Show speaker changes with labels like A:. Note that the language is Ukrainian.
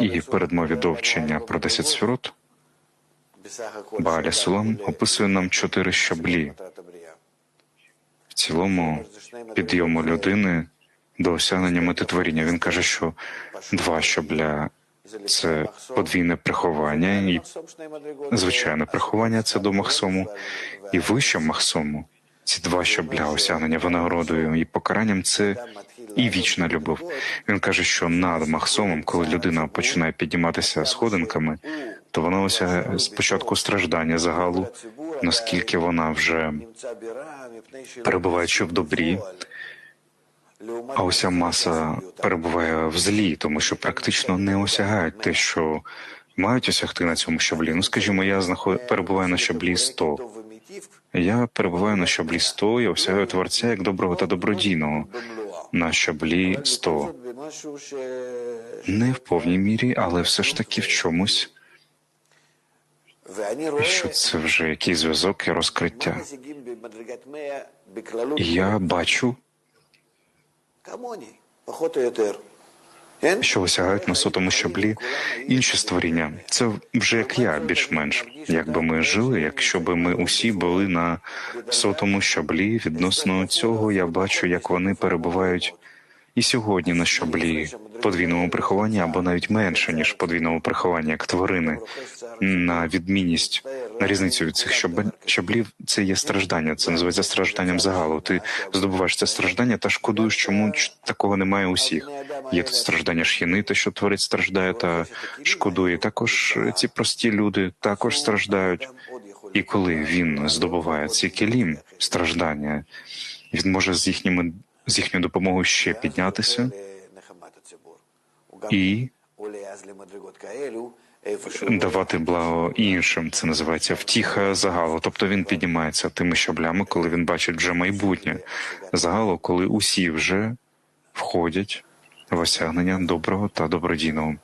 A: І передмові до вчення про 10 сферот Бааля Сулам описує нам чотири щаблі в цілому підйому людини до осягнення мети творіння. Він каже, що два щабля це подвійне приховання, і звичайне приховання це до Махсому, і вище Махсому. Ці два щабля осягнення винагородою і покаранням це і вічна любов. Він каже, що над Махсомом, коли людина починає підніматися сходинками, то вона осягає спочатку страждання загалу, наскільки вона вже перебуваючи в добрі, а уся маса перебуває в злі, тому що практично не осягають те, що мають осягти на цьому щаблі. Ну, скажімо, я знаход... перебуваю на щаблі 100. Я перебуваю на щаблі 100 і осягаю творця як доброго та добродійного на щаблі 100. Не в повній мірі, але все ж таки в чомусь. І що це вже який зв'язок і розкриття. Я бачу, що осягають на сотому щаблі інші створіння. Це вже як я, більш-менш. Якби ми жили, якщо би ми усі були на сотому щаблі, відносно цього я бачу, як вони перебувають і сьогодні на щаблі подвійному прихованні, або навіть менше ніж подвійному прихованні, як тварини, на відмінність, різницю від цих щаблів. Це є страждання. Це називається стражданням загалу. Ти здобуваєш це страждання та шкодуєш, чому такого немає у всіх. Є тут страждання шхіни, те, що творець страждає та шкодує. Також ці прості люди також страждають. І коли він здобуває ці келім страждання, він може з їхніми з їхньою допомогою ще піднятися і давати благо іншим. Це називається втіха загалу. Тобто він піднімається тими щаблями, коли він бачить вже майбутнє загалу, коли усі вже входять в осягнення доброго та добродійного.